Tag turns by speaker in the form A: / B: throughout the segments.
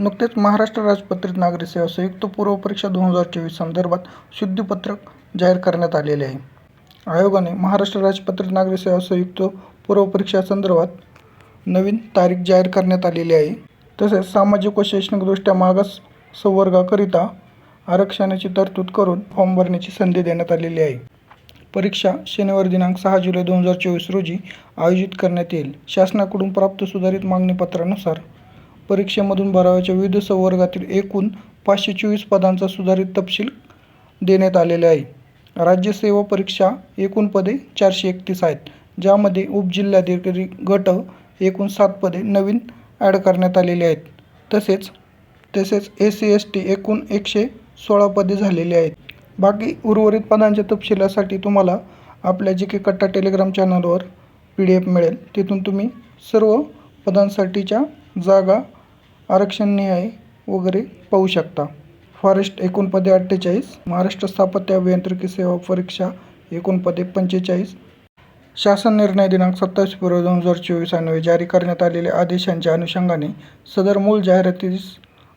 A: नुकतेच महाराष्ट्र राजपत्रित नागरी सेवा संयुक्त पूर्व परीक्षा दोन हजार चोवीस संदर्भात शुद्धीपत्रक जाहीर करण्यात आलेले आहे. आयोगाने महाराष्ट्र राजपत्रित नागरी सेवा संयुक्त पूर्व परीक्षा संदर्भात नवीन तारीख जाहीर करण्यात आलेली आहे. तसेच सामाजिक व शैक्षणिकदृष्ट्या मागास संवर्गाकरिता आरक्षणाची तरतूद करून फॉर्म भरण्याची संधी देण्यात आलेली आहे. परीक्षा शनिवार दिनांक सहा जुलै दोन हजार चोवीस रोजी आयोजित करण्यात येईल. शासनाकडून प्राप्त सुधारित मागणीपत्रानुसार परीक्षेमधून भरावयाच्या विविध संवर्गातील एकूण पाचशे चोवीस पदांचा सुधारित तपशील देण्यात आलेले आहे. राज्य सेवा परीक्षा एकूण पदे चारशे एकतीस आहेत ज्यामध्ये उपजिल्हाधिकारी गट एकूण सात पदे नवीन ॲड करण्यात आलेली आहेत. तसेच तसेच एस सी एस टी एकूण एकशे सोळा पदे झालेली आहेत. बाकी उर्वरित पदांच्या तपशिलासाठी तुम्हाला आपल्या जे के कट्टा टेलिग्राम चॅनलवर पी डी एफ मिळेल तिथून तुम्ही सर्व पदांसाठीच्या जागा आरक्षणनिहाय वगैरे पाहू शकता. फॉरेस्ट एकूण पदे अठ्ठेचाळीस महाराष्ट्र स्थापत्य अभियांत्रिकी सेवा परीक्षा एकूण पदे पंचेचाळीस. शासन निर्णय दिनांक सत्तावीस फेब्रुवारी दोन हजार चोवीस अन्वये जारी करण्यात आलेल्या आदेशांच्या अनुषंगाने सदर मूळ जाहिरातीस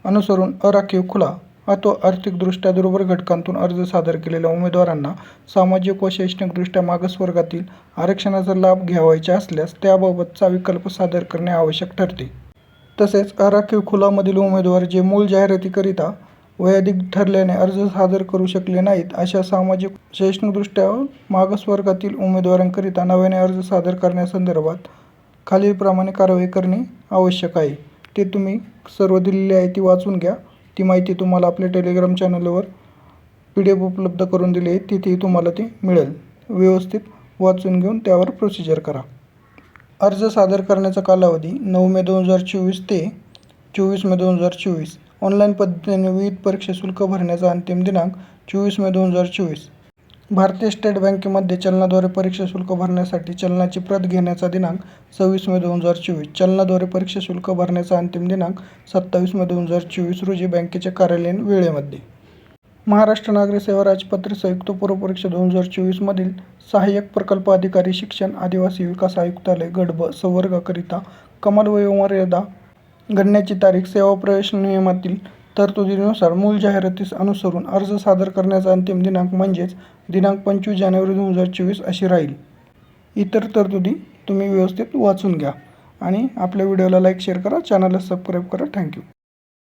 A: अनुसरून अराखीव खुला अथवा आर्थिकदृष्ट्या दुर्बल घटकांतून अर्ज सादर केलेल्या उमेदवारांना सामाजिक व शैक्षणिकदृष्ट्या मागासवर्गातील आरक्षणाचा लाभ घ्यावायचा असल्यास त्याबाबतचा विकल्प सादर करणे आवश्यक ठरते. तसेच राखीव खुलामधील उमेदवार जे मूळ जाहिरातीकरिता वयाधिक ठरल्याने अर्ज सादर करू शकले नाहीत अशा सामाजिक शैक्षणिकदृष्ट्या मागासवर्गातील उमेदवारांकरिता नव्याने अर्ज सादर करण्यासंदर्भात खालीलप्रमाणे कारवाई करणे आवश्यक आहे. ते तुम्ही सर्व दिलेली आहे ती वाचून घ्या. ती माहिती तुम्हाला आपल्या टेलिग्राम चॅनलवर पी डी एफ उपलब्ध करून दिली आहे तिथेही तुम्हाला ती मिळेल. व्यवस्थित वाचून घेऊन त्यावर प्रोसिजर करा. अर्ज सादर करण्याचा कालावधी नऊ मे दोन हजार चोवीस ते चोवीस मे दोन हजार चोवीस. ऑनलाईन पद्धतीने विविध परीक्षा शुल्क भरण्याचा अंतिम दिनांक चोवीस मे दोन हजार चोवीस. भारतीय स्टेट बँकेमध्ये चलनाद्वारे परीक्षा शुल्क भरण्यासाठी चलनाची प्रत घेण्याचा दिनांक सव्वीस मे दोन हजार चोवीस. चलनाद्वारे परीक्षा शुल्क भरण्याचा अंतिम दिनांक सत्तावीस मे दोन हजार चोवीस रोजी बँकेच्या कार्यालयीन वेळेमध्ये. महाराष्ट्र नागरी सेवा राजपत्रित संयुक्त पूर्व परीक्षा दोन हजार चोवीसमधील सहाय्यक प्रकल्प अधिकारी शिक्षण आदिवासी विकास आयुक्तालय गडब संवर्गाकरिता कमाल वयोमर्यादा गणण्याची तारीख सेवा प्रवेश नियमातील तरतुदीनुसार मूळ जाहिरातीस अनुसरून अर्ज सादर करण्याचा अंतिम दिनांक म्हणजेच दिनांक पंचवीस जानेवारी दोन हजार चोवीस अशी राहील. इतर तरतुदी तुम्ही व्यवस्थित वाचून घ्या आणि आपल्या व्हिडिओला लाईक शेअर करा चॅनलला सबस्क्राईब करा. थँक्यू